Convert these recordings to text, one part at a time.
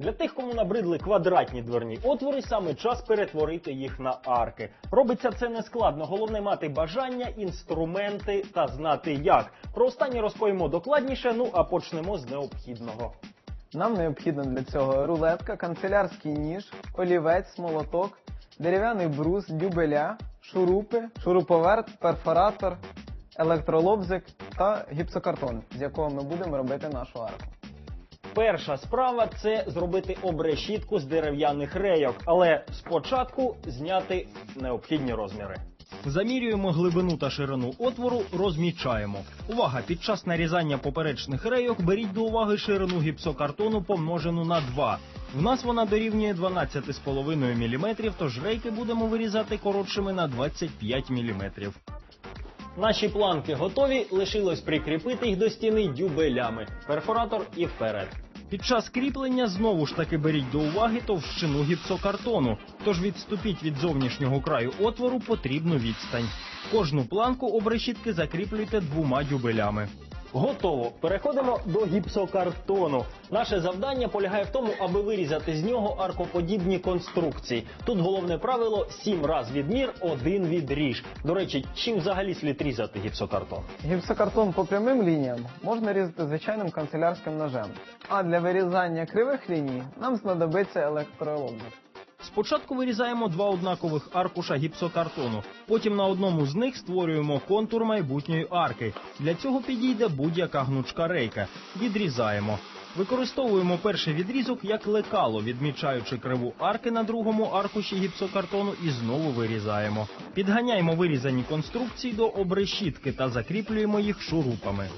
Для тих, кому набридли квадратні дверні отвори, саме час перетворити їх на арки. Робиться це не складно. Головне мати бажання, інструменти та знати як. Про останнє розповімо докладніше. Ну а почнемо з необхідного. Нам необхідно для цього рулетка, канцелярський ніж, олівець, молоток, дерев'яний брус, дюбеля, шурупи, шуруповерт, перфоратор, електролобзик та гіпсокартон, з якого ми будемо робити нашу арку. Перша справа це зробити обрешітку з дерев'яних рейок, але спочатку зняти необхідні розміри. Замірюємо глибину та ширину отвору, розмічаємо. Увага! Під час нарізання поперечних рейок беріть до уваги ширину гіпсокартону помножену на 2. В нас вона дорівнює 12,5 мм, тож рейки будемо вирізати коротшими на 25 мм. Наші планки готові, лишилось прикріпити їх до стіни дюбелями, перфоратор і вперед. Під час кріплення знову ж таки беріть до уваги товщину гіпсокартону, тож відступіть від зовнішнього краю отвору потрібну відстань. Кожну планку обрешітки закріплюйте двома дюбелями. Готово. Переходимо до гіпсокартону. Наше завдання полягає в тому, аби вирізати з нього аркоподібні конструкції. Тут головне правило: сім раз відмір, один відріж. До речі, чим взагалі слід різати гіпсокартон? Гіпсокартон по прямим лініям можна різати звичайним канцелярським ножем. А для вирізання кривих ліній нам знадобиться електролобзик. Спочатку вирізаємо два однакових аркуша гіпсокартону. Потім на одному з них створюємо контур майбутньої арки. Для цього підійде будь-яка гнучка рейка. Відрізаємо. Використовуємо перший відрізок як лекало, відмічаючи криву арки на другому аркуші гіпсокартону і знову вирізаємо. Підганяємо вирізані конструкції до обрешітки та закріплюємо їх шурупами.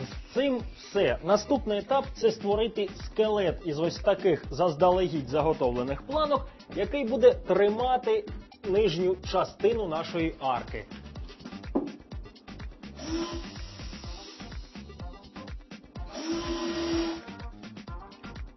З цим все. Наступний етап це створити скелет із ось таких заздалегідь заготовлених планок, який буде тримати нижню частину нашої арки.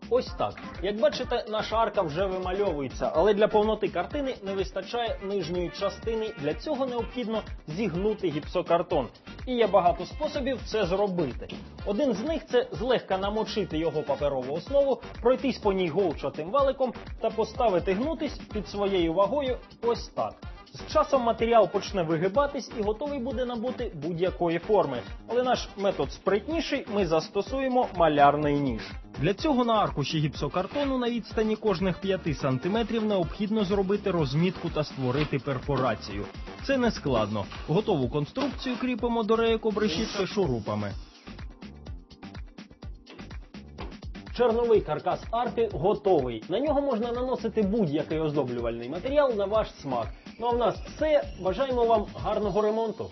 Ось так. Як бачите, наша арка вже вимальовується, але для повноти картини не вистачає нижньої частини. Для цього необхідно зігнути гіпсокартон. І є багато способів це зробити. Один з них це злегка намочити його паперову основу, пройтись по ній голчатим валиком та поставити гнутись під своєю вагою ось так. З часом матеріал почне вигибатись і готовий буде набути будь-якої форми. Але наш метод спритніший, ми застосуємо малярний ніж. Для цього на аркуші гіпсокартону на відстані кожних 5 см необхідно зробити розмітку та створити перфорацію. Це не складно. Готову конструкцію кріпимо до рейок обрешітки шурупами. Черновий каркас арки готовий. На нього можна наносити будь-який оздоблювальний матеріал на ваш смак. Ну а в нас все. Бажаємо вам гарного ремонту.